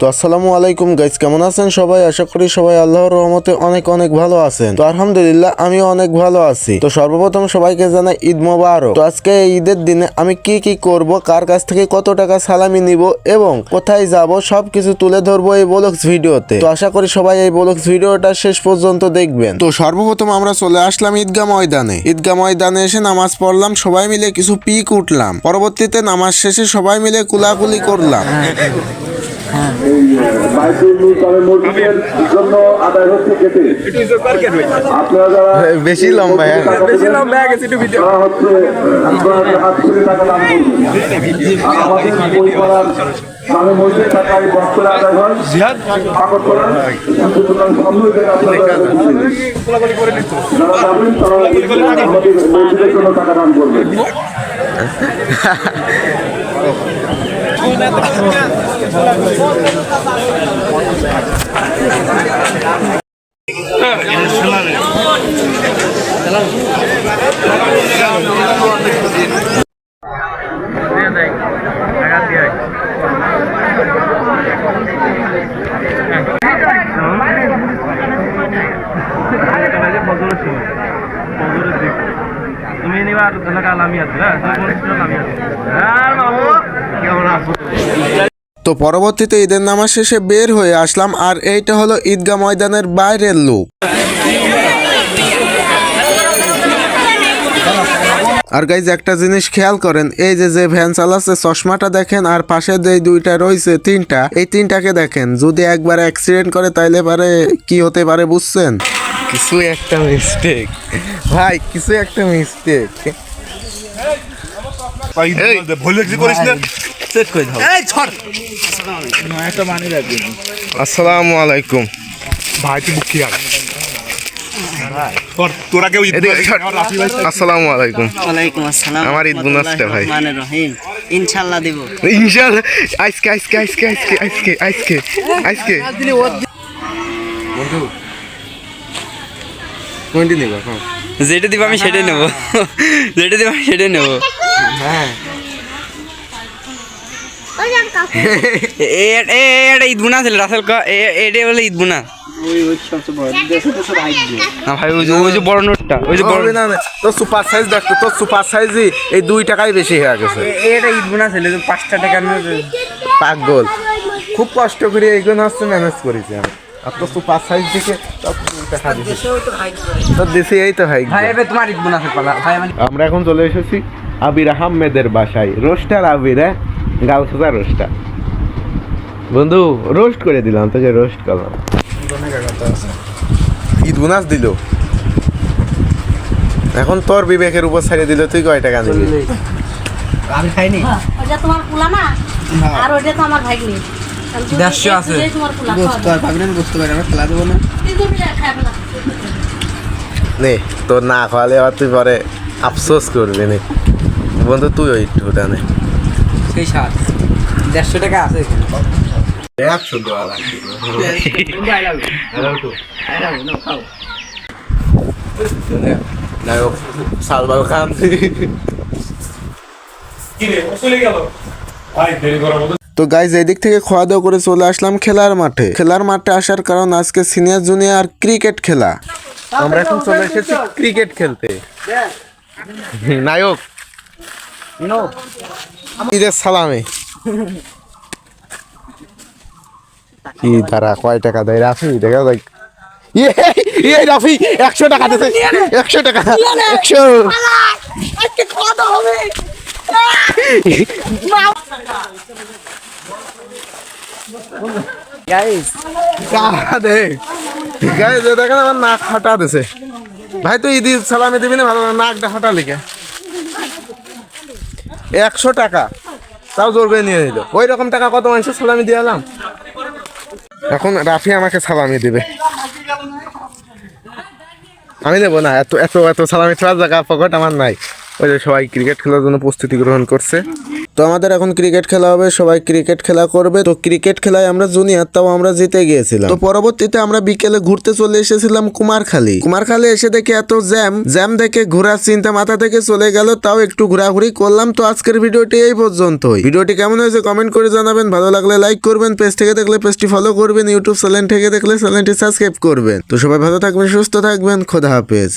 তো আসসালামু আলাইকুম গাইজ কেমন আছেন সবাই? আশা করি সবাই আল্লাহর রহমতে অনেক অনেক ভালো আছেন। তো আলহামদুলিল্লাহ আমি অনেক ভালো আছি। তো সর্বপ্রথম সবাইকে জানাই ঈদ মোবারক। তো আজকে ঈদের দিনে আমি কি কি করব, কার কাছ থেকে কত টাকা সালামি নিব এবং কোথায় যাব সব কিছু তুলে ধরবো এই ব্লগস ভিডিওতে। তো আশা করি সবাই এই ব্লগস ভিডিওটা শেষ পর্যন্ত দেখবেন। তো সর্বপ্রথম আমরা চলে আসলাম ঈদগাহ ময়দানে। ঈদগাহ ময়দানে এসে নামাজ পড়লাম, সবাই মিলে কিছু পিক উঠলাম। পরবর্তীতে নামাজ শেষে সবাই মিলে কুলাকুলি করলাম। আপনারা যারা বেশি লম্বা হ্যাঁ। বেশি লম্বা গেছে একটু ভিডিও টাকা দান করবেন। তুমি নিবা এলাকা লামি আছে হ্যাঁ তুমি কোন হ্যাঁ আছো তো পরবর্তীতে ঈদের নামাজ শেষে বের হয়ে আসলাম আর এইটা হলো ঈদগাহ ময়দানের বাইরের লুক আর গাইজ একটা জিনিস খেয়াল করেন এই যে যে ভ্যান চালাচ্ছে চশমাটা দেখেন আর পাশে যে দুইটা রয়েছে তিনটা এই তিনটাকে দেখেন যদি একবার অ্যাক্সিডেন্ট করে তাইলে পারে কি হতে পারে বুঝছেন? কিছু একটা মিস্টেক ভাই কিছু একটা মিস্টেক আসসালামু আলাইকুম। ভাই তুই মুখি আর এদিকে করে- ছাড়। আমার রাফি ভাই আসসালামু আলাইকুম। ওয়ালাইকুম আসসালাম আমার ঈদ বোনাসটা ভাই। রহমানির রহিম। ইনশাআল্লাহ দিব। ইনশাআল্লাহ। আজকে আজকে আজকে আজকে আজকে আজকে আজকে। বন্ধু কোনটি নেব? যেটা দিব আমি সেটাই নেব। যেটা দিব আমি সেটাই নেব। হ্যাঁ। এটা ঈদ বুনা ছিল রাসেল ক এটা বলে ঈদ বুনা। না ভাই ওই যে ওই যে বড় নোটটা ওই যে বড় না না, তোর সুপার সাইজ দেখতো সুপার সাইজই এই দুই টাকাই বেশি হয়ে গেছে। এটা ঈদ বুনা ছিল পাঁচটা টাকা পাগল। খুব কষ্ট করে এইগুলো হচ্ছে ম্যানেজ করেছি আমি। আর তোর সুপার সাইজ দিকে দেশে এই তো ভাই ভাই এবার তোমার ঈদ বুনা পালা। ভাই আমরা এখন চলে এসেছি আবির আহমেদের বাসায়। রোস্টার আবির হ্যাঁ? গাল সোজা রোস্টটা। বন্ধু রোস্ট করে দিলাম তোকে রোস্ট করলাম। ঈদ বোনাস দিল। এখন তোর বিবেকের উপর ছাড়িয়ে দিল তুই কয় টাকা নিবি আমি খাইনি। ওটা তোমার পোলা না? আর ওটা তো আমার ভাগ্নি। দেড়শো আছে। তোমার পোলা বুঝতে পারবি পারি আমরা খেলা দেবো না। নে। তোর না খাওয়ালে আবার তুই পরে আফসোস করবি নে। বন্ধু তুই ওই একটু নে। সেই সাত দেড়শো টাকা আছে একশো দেওয়া নায়ক সালবাল খান ভাই দেরি করার মতো তো গাইজ এদিক থেকে খাওয়া দাওয়া করে চলে আসলাম খেলার মাঠে। খেলার মাঠে আসার কারণ আজকে সিনিয়র জুনিয়র ক্রিকেট খেলা। আমরা এখন চলে এসেছি ক্রিকেট খেলতে। নায়ক। ঈদের সালামে। কি তারা কয় টাকা দেয় রাফি? দেখা দেখ ইয়ে ইয়ে রাফি একশো টাকা দিতে। একশো টাকা। একশো। দেখেন আমার নাক হাঁটা দিছে। ভাই তুই ঈদ সালামি দিবি না? ভালো না, নাকটা হাঁটা লিখে একশো টাকা। তাও জোর করে নিয়ে নিল। ওই রকম টাকা কত মানুষের সালামি দিয়ে এলাম? এখন রাফি আমাকে সালামি দেবে। আমি দেবো না, এত এত এত সালামি ছাড়া জায়গা পকেট আমার নাই। ওই যে সবাই ক্রিকেট খেলার জন্য প্রস্তুতি গ্রহণ করছে। তো আমাদের এখন ক্রিকেট খেলা হবে, সবাই ক্রিকেট খেলা করবে। তো ক্রিকেট খেলায় আমরা জুনিয়র তাও আমরা জিতে গিয়েছিলাম। তো পরবর্তীতে আমরা বিকেলে ঘুরতে চলে এসেছিলাম কুমারখালী। কুমারখালী এসে দেখে এত জ্যাম জ্যাম দেখে ঘোরার চিন্তা মাথা থেকে চলে গেল, তাও একটু ঘোরাঘুরি করলাম। তো আজকের ভিডিওটি এই পর্যন্তই। ভিডিওটি কেমন হয়েছে কমেন্ট করে জানাবেন। ভালো লাগলে লাইক করবেন পেজ থেকে দেখলে পেজটি ফলো করবেন ইউটিউব চ্যানেল থেকে দেখলে চ্যানেলটি সাবস্ক্রাইব করবেন। তো সবাই ভালো থাকবেন, সুস্থ থাকবেন, খোদা হাফেজ।